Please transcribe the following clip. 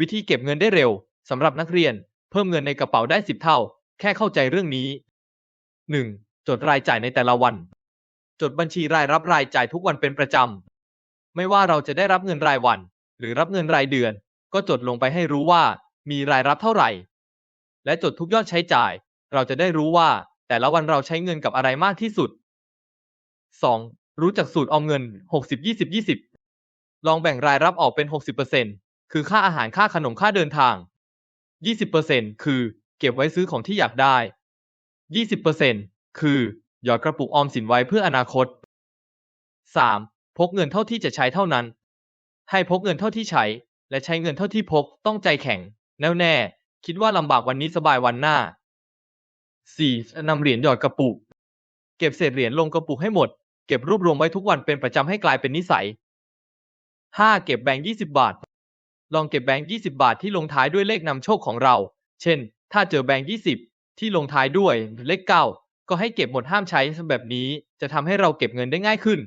วิธีเก็บเงินได้เร็วสำหรับนักเรียน เพิ่มเงินในกระเป๋าได้ 10 เท่า แค่เข้าใจเรื่องนี้ 1. จดรายจ่ายในแต่ละวัน จดบัญชีรายรับรายจ่ายทุกวันเป็นประจำ ไม่ว่าเราจะได้รับเงินรายวัน หรือรับเงินรายเดือน ก็จดลงไปให้รู้ว่า มีรายรับเท่าไหร่ และจดทุกยอดใช้จ่าย เราจะได้รู้ว่า แต่ละวันเราใช้เงินกับอะไรมากที่สุด 2. รู้จักสูตรออมเงิน 60 20 20 ลองแบ่งรายรับออกเป็น 60% คือค่าอาหารค่าขนมค่าเดินทาง 20%คือเก็บไว้ซื้อของที่อยากได้ 20%คือหยอดกระปุกออมสินไว้เพื่ออนาคต 3. พกเงินเท่าที่จะใช้เท่านั้น ให้พกเงินเท่าที่ใช้ และใช้เงินเท่าที่พกต้องใจแข็ง แน่วแน่ คิดว่าลำบากวันนี้สบายวันหน้า 4. นำเหรียญหยอดกระปุก เก็บเศษเหรียญลงกระปุกให้หมด เก็บรวบรวมไว้ทุกวันเป็นประจำให้กลายเป็นนิสัย 5. เก็บแบงค์20 บาท ลองเก็บแบงค์ 20 บาทที่ลงท้ายด้วยเลขนำโชคของเรา เช่น ถ้าเจอแบงค์ 20 ที่ลงท้ายด้วยเลข 9 ก็ให้เก็บหมดห้ามใช้แบบนี้ จะทำให้เราเก็บเงินได้ง่ายขึ้น